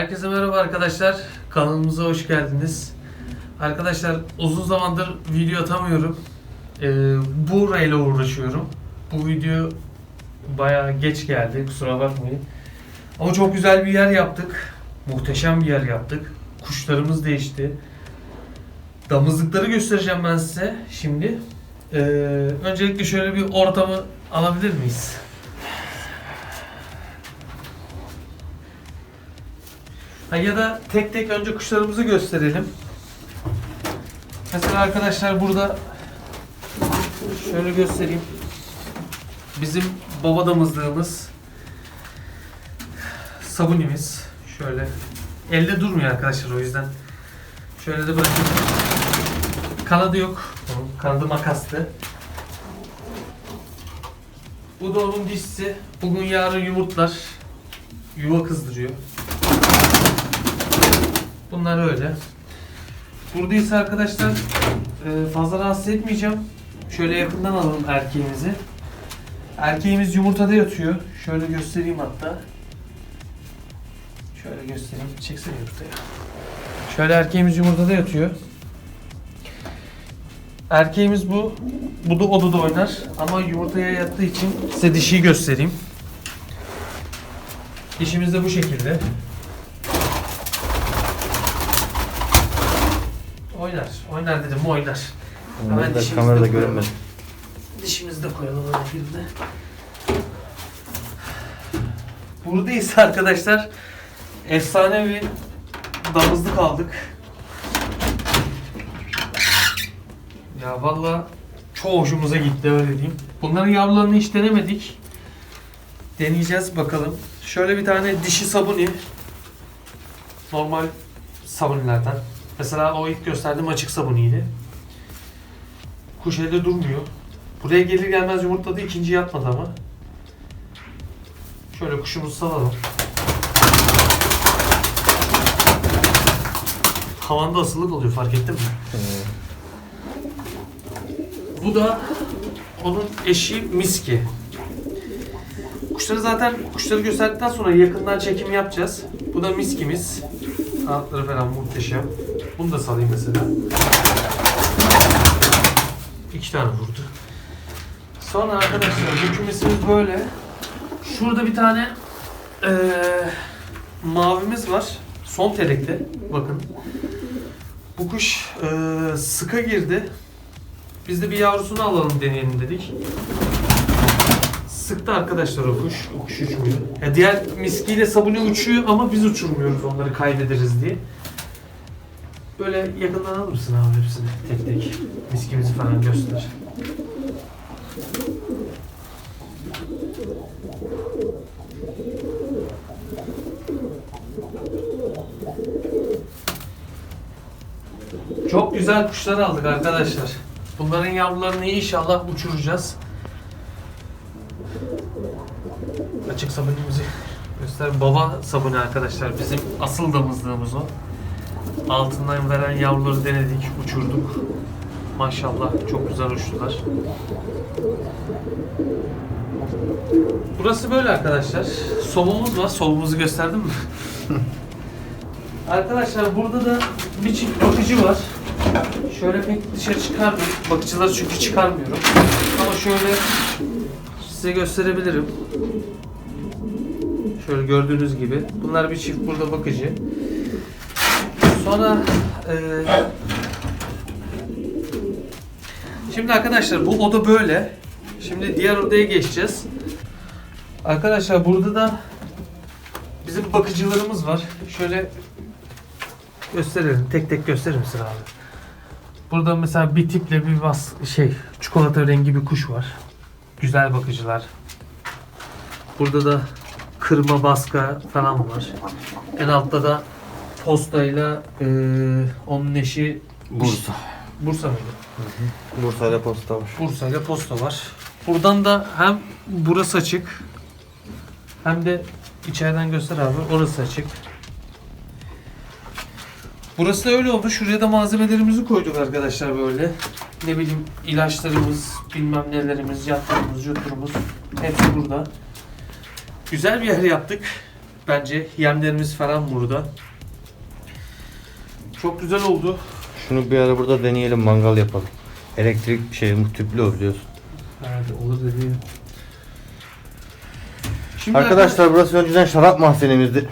Herkese merhaba arkadaşlar. Kanalımıza hoş geldiniz. Arkadaşlar uzun zamandır video atamıyorum. Ee, burayla uğraşıyorum. Bu video bayağı geç geldi. Kusura bakmayın. Ama çok güzel bir yer yaptık. Muhteşem bir yer yaptık. Kuşlarımız değişti. Damızlıkları göstereceğim ben size şimdi. Ee, öncelikle şöyle bir ortamı alabilir miyiz? Ha, ya da tek tek önce kuşlarımızı gösterelim. Mesela arkadaşlar burada şöyle göstereyim. Bizim baba damızlığımız sabunimiz şöyle elde durmuyor arkadaşlar o yüzden şöyle de bırakayım. Kanadı yok. Kanadı makastı. Bu da onun dişisi. Bugün yarın yumurtlar. Yuva kızdırıyor. Bunlar öyle. Burada ise arkadaşlar e, fazla rahatsız etmeyeceğim. Şöyle yakından alalım erkeğimizi. Erkeğimiz yumurtada yatıyor. Şöyle göstereyim hatta. Şöyle göstereyim. Çeksene yumurtaya. Şöyle erkeğimiz yumurtada yatıyor. Erkeğimiz bu. Bu da odada oynar. Ama yumurtaya yattığı için size dişiyi göstereyim. Dişimiz de bu şekilde. Oynar. Oynar dedim oynar. Hemen da dişimizi kamerada koyalım. görünmedi. Dişimizi de koyalım ona birine. Burada ise arkadaşlar efsane bir damızlık aldık. Ya valla çok hoşumuza gitti öyle diyeyim. Bunların yavrularını hiç denemedik. Deneyeceğiz bakalım. Şöyle bir tane dişi sabuni. Normal sabunilerden. Mesela o ilk gösterdiğim açık sabuniydi. Kuş elde durmuyor. Buraya gelir gelmez yumurtladı. ikinci yatmadı ama. Şöyle kuşumuzu salalım. Havanda asılık oluyor fark ettin mi? Bu da onun eşi Miski. Kuşları zaten kuşları gösterdikten sonra yakından çekim yapacağız. Bu da Miski'miz. Kanatları falan muhteşem. Bunu da salayım mesela. İki tane vurdu. Sonra arkadaşlar bu böyle. Şurada bir tane eee, mavimiz var. Son telekte. Bakın. Bu kuş eee, sıka girdi. Biz de bir yavrusunu alalım deneyelim dedik. Sıktı arkadaşlar o kuş. O kuş uçmuyor. Ya diğer miskiyle sabuni uçuyor ama biz uçurmuyoruz onları kaybederiz diye. Böyle yakından alır mısın abi hepsini tek tek? Miskimizi falan göster. Çok güzel kuşlar aldık arkadaşlar. Bunların yavrularını inşallah uçuracağız. Açık sabunimizi göster. Baba sabunu arkadaşlar. Bizim asıl damızlığımız o. Altından veren yavruları denedik, uçurduk. Maşallah çok güzel uçtular. Burası böyle arkadaşlar. Sobumuz var. Sobumuzu gösterdim mi? arkadaşlar burada da bir çift bakıcı var. Şöyle pek dışarı çıkarmıyorum. Bakıcıları çünkü çıkarmıyorum. Ama şöyle size gösterebilirim. Şöyle gördüğünüz gibi. Bunlar bir çift burada bakıcı. Sonra eee, Şimdi arkadaşlar bu oda böyle. Şimdi diğer odaya geçeceğiz. Arkadaşlar burada da bizim bakıcılarımız var. Şöyle gösterelim. Tek tek gösterir misin abi? Burada mesela bir tiple bir bas şey çikolata rengi bir kuş var. Güzel bakıcılar. Burada da kırma baska falan var. En altta da postayla eee onun eşi Bursa. Bursa mıydı? Bursa'yla posta var. Bursa ile posta var. Buradan da hem burası açık hem de içeriden göster abi orası açık. Burası da öyle oldu. Şuraya da malzemelerimizi koyduk arkadaşlar böyle. Ne bileyim ilaçlarımız, bilmem nelerimiz, yatlarımız, yuturumuz hepsi burada. Güzel bir yer yaptık. bence. Yemlerimiz falan burada. Çok güzel oldu. Şunu bir ara burada deneyelim mangal yapalım. Elektrik şey tüplü o biliyorsun. Evet olur dediğim. Şimdi Arkadaşlar burası önceden şarap mahzenimizdi.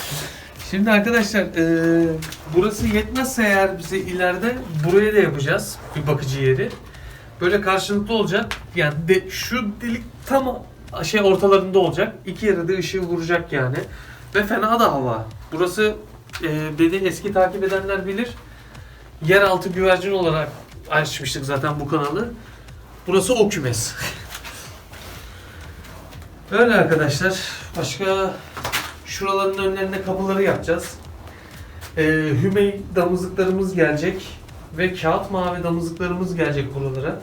Şimdi arkadaşlar e, burası yetmezse eğer bize ileride buraya da yapacağız bir bakıcı yeri. Böyle karşılıklı olacak. Yani de, şu delik tam şey ortalarında olacak. İki yere de ışığı vuracak yani. Ve fena da hava. Burası e, beni eski takip edenler bilir. Yeraltı güvercin olarak açmıştık zaten bu kanalı. Burası o kümes. Öyle arkadaşlar. Başka şuraların önlerine kapıları yapacağız. Ee, Hümey damızlıklarımız gelecek ve kağıt mavi damızlıklarımız gelecek buralara.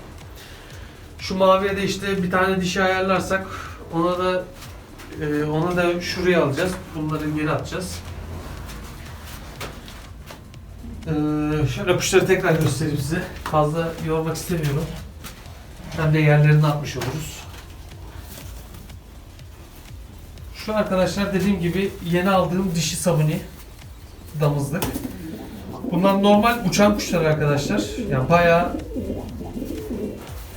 Şu maviye de işte bir tane dişi ayarlarsak ona da e, ona da şuraya alacağız. Bunları geri atacağız. Ee, şöyle kuşları tekrar göstereyim size. Fazla yormak istemiyorum. Hem de yerlerini atmış oluruz. Şu arkadaşlar dediğim gibi yeni aldığım dişi sabuni damızlık. Bunlar normal uçan kuşlar arkadaşlar. Yani bayağı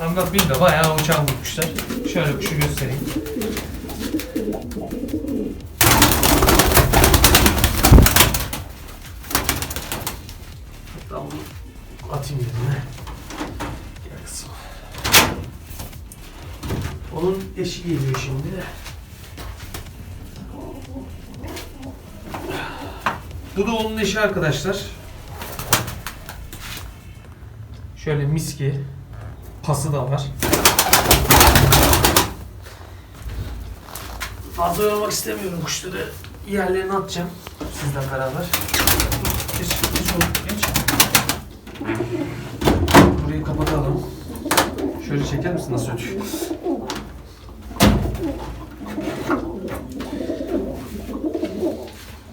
ama bir de bayağı uçan bu kuşlar. Şöyle kuşu göstereyim. Onun eşi geliyor şimdi. Bu da onun eşi arkadaşlar. Şöyle miski. Pası da var. Fazla yormak istemiyorum kuşları. Yerlerine atacağım. Sizden beraber. Geç, geç oğlum. Burayı kapatalım. Şöyle çeker misin nasıl ötüyor?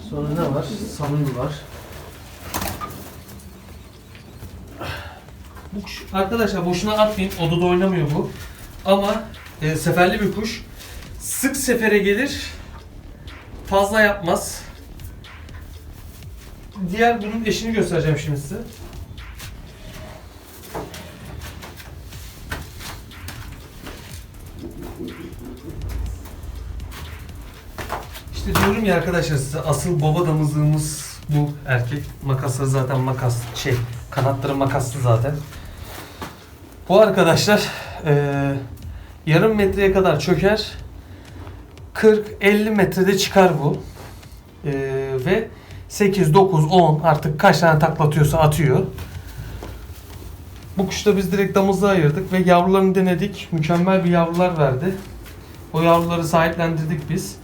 Sonra ne var? Samimi var. Bu kuş, arkadaşlar boşuna atmayın. Odada oynamıyor bu. Ama e, seferli bir kuş. Sık sefere gelir. Fazla yapmaz. Diğer bunun eşini göstereceğim şimdi size. İşte diyorum ya arkadaşlar size asıl baba damızlığımız bu erkek. Makasları zaten makas şey kanatları makaslı zaten. Bu arkadaşlar eee, yarım metreye kadar çöker. 40-50 metrede çıkar bu. Eee, ve 8, 9, 10 artık kaç tane taklatıyorsa atıyor. Bu kuşu da biz direkt damızlığa ayırdık ve yavrularını denedik. Mükemmel bir yavrular verdi. O yavruları sahiplendirdik biz.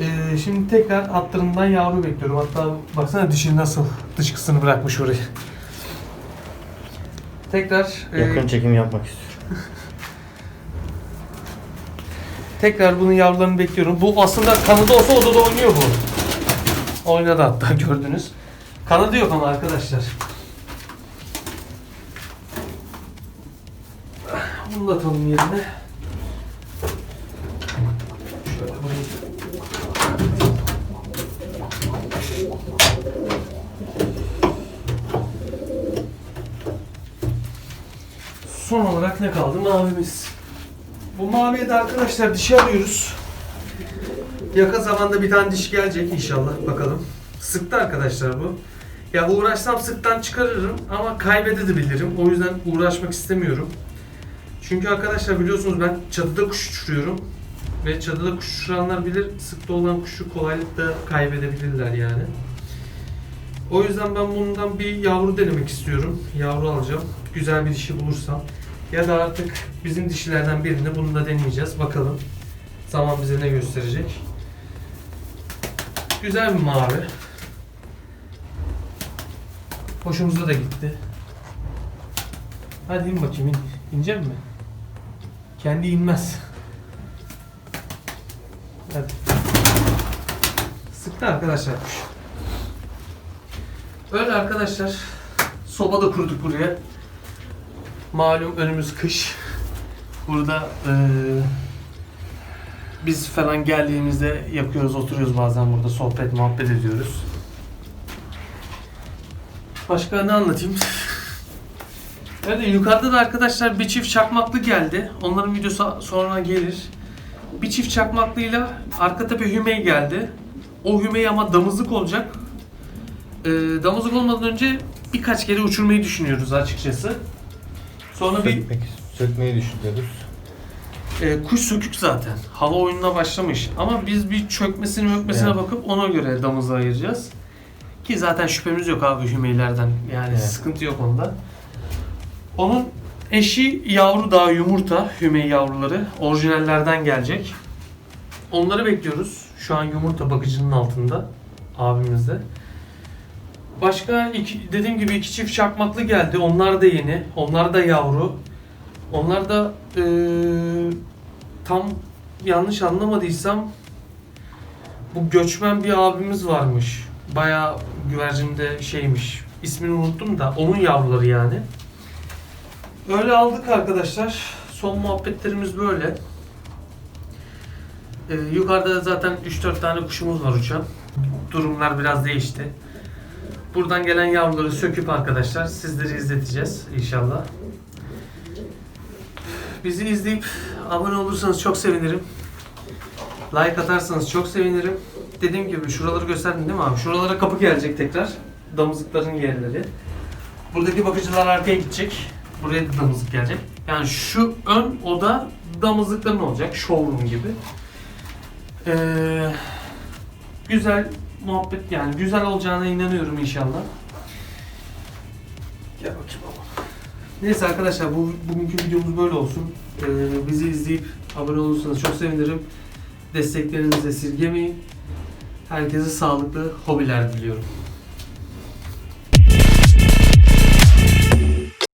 Ee, şimdi tekrar hatlarından yavru bekliyorum. Hatta baksana dişi nasıl dışkısını bırakmış oraya. Tekrar e, Yakın çekim yapmak istiyorum. tekrar bunun yavrularını bekliyorum. Bu aslında kanadı olsa odada oynuyor bu. Oynadı hatta gördünüz. Kanadı yok ama arkadaşlar. Bunu da atalım yerine. Şöyle burayı Son olarak ne kaldı? Mavimiz. Bu maviye de arkadaşlar dişi arıyoruz. Yakın zamanda bir tane dişi gelecek inşallah bakalım. Sıktı arkadaşlar bu. Ya uğraşsam sıktan çıkarırım ama kaybedebilirim. O yüzden uğraşmak istemiyorum. Çünkü arkadaşlar biliyorsunuz ben çatıda kuş uçuruyorum. Ve çatıda kuş uçuranlar bilir sıkta olan kuşu kolaylıkla kaybedebilirler yani. O yüzden ben bundan bir yavru denemek istiyorum. Yavru alacağım. Güzel bir dişi bulursam. Ya da artık bizim dişilerden birini bunu da deneyeceğiz. Bakalım. Zaman bize ne gösterecek. Güzel bir mavi. Hoşumuza da gitti. Hadi in bakayım in. İnecek mi? Kendi inmez. Hadi. Sıktı arkadaşlar. Öyle arkadaşlar. Soba da kurduk buraya. Malum önümüz kış. Burada eee biz falan geldiğimizde yakıyoruz, oturuyoruz bazen burada sohbet, muhabbet ediyoruz. Başka ne anlatayım? Evet yukarıda da arkadaşlar bir çift çakmaklı geldi. Onların videosu sonra gelir. Bir çift çakmaklıyla arka tepe hümey geldi. O hümey ama damızlık olacak. Ee, damızlık olmadan önce birkaç kere uçurmayı düşünüyoruz açıkçası. Sonra bir Sökmek, sökmeyi düşünüyoruz. e, kuş sökük zaten. Hava oyununa başlamış. Ama biz bir çökmesine mökmesine Evet. bakıp ona göre damızı ayıracağız. Ki zaten şüphemiz yok abi hümeylerden. Yani Evet. sıkıntı yok onda. Onun eşi yavru daha yumurta. Hümey yavruları. Orijinallerden gelecek. Onları bekliyoruz. Şu an yumurta bakıcının altında. Abimizde. Başka iki, dediğim gibi iki çift çakmaklı geldi. Onlar da yeni. Onlar da yavru. Onlar da eee, tam yanlış anlamadıysam bu göçmen bir abimiz varmış. Bayağı güvercinde şeymiş. İsmini unuttum da onun yavruları yani. Öyle aldık arkadaşlar. Son muhabbetlerimiz böyle. Ee, yukarıda zaten 3-4 tane kuşumuz var uçan. Durumlar biraz değişti. Buradan gelen yavruları söküp arkadaşlar sizleri izleteceğiz inşallah. Bizi izleyip abone olursanız çok sevinirim. Like atarsanız çok sevinirim. Dediğim gibi şuraları gösterdim değil mi abi? Şuralara kapı gelecek tekrar. Damızlıkların yerleri. Buradaki bakıcılar arkaya gidecek. Buraya da damızlık gelecek. Yani şu ön oda damızlıkların olacak. Showroom gibi. Ee, güzel muhabbet yani güzel olacağına inanıyorum inşallah. Gel bakayım baba. Neyse arkadaşlar bu bugünkü videomuz böyle olsun. Ee, bizi izleyip abone olursanız çok sevinirim. Desteklerinizi esirgemeyin. Herkese sağlıklı hobiler diliyorum.